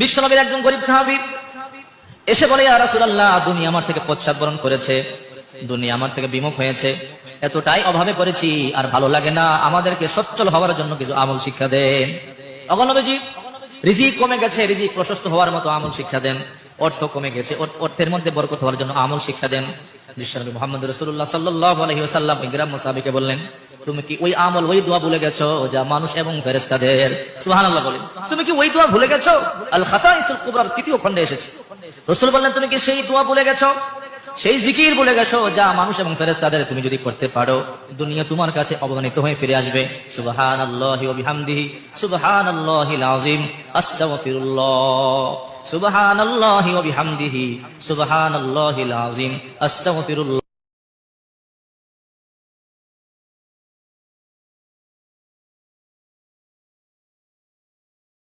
বিশ্বনবীর একজন গরিব সাহাবী এসে বলে দুনিয়া আমার থেকে পশ্চাৎবরণ করেছে। দুনিয়া আমার থেকে বিমুখ হয়েছে। এতটাই অভাবে পড়েছি, আর ভালো লাগে না। আমাদেরকে সচ্ছল হওয়ার জন্য কিছু আমল শিক্ষা দেন। অগণবীজি রিজিক কমে গেছে, রিজিক প্রশস্ত হওয়ার মতো আমল শিক্ষা দেন। অর্থ কমে গেছে অর্থের মধ্যে বরকত হওয়ার জন্য আমল শিক্ষা দেন। বিশ্বনবী মোহাম্মদ রসুল্লাহ সাল্লাহ আলহিহাসাল্লাম ইগ্রাম মুসাবিকে বললেন তুমি কি ওই আমল, ওই দোয়া ভুলে গেছো যা মানুষ এবং ফেরেস্তাদের সুবহানাল্লাহ বলেন। তুমি কি ওই দোয়া ভুলে গেছো? আল খাসাইসুল কুবরার তৃতীয় খণ্ডে এসেছে। রসুল বললেন, তুমি কি সেই দোয়া ভুলে গেছো? সেই জিকির বলে গেছো যা মানুষ এবং ফেরেস্তাদের তুমি যদি করতে পারো, দুনিয়া তোমার কাছে অবমানিত হয়ে ফিরে আসবে। সুবহানাল্লাহি ওয়া বিহামদিহি, সুবহানাল্লাহিল আযীম, আস্তাগফিরুল্লাহ। সুবহানাল্লাহি ওয়া বিহামদিহি আযীম, আস্তাগফিরুল্লাহ।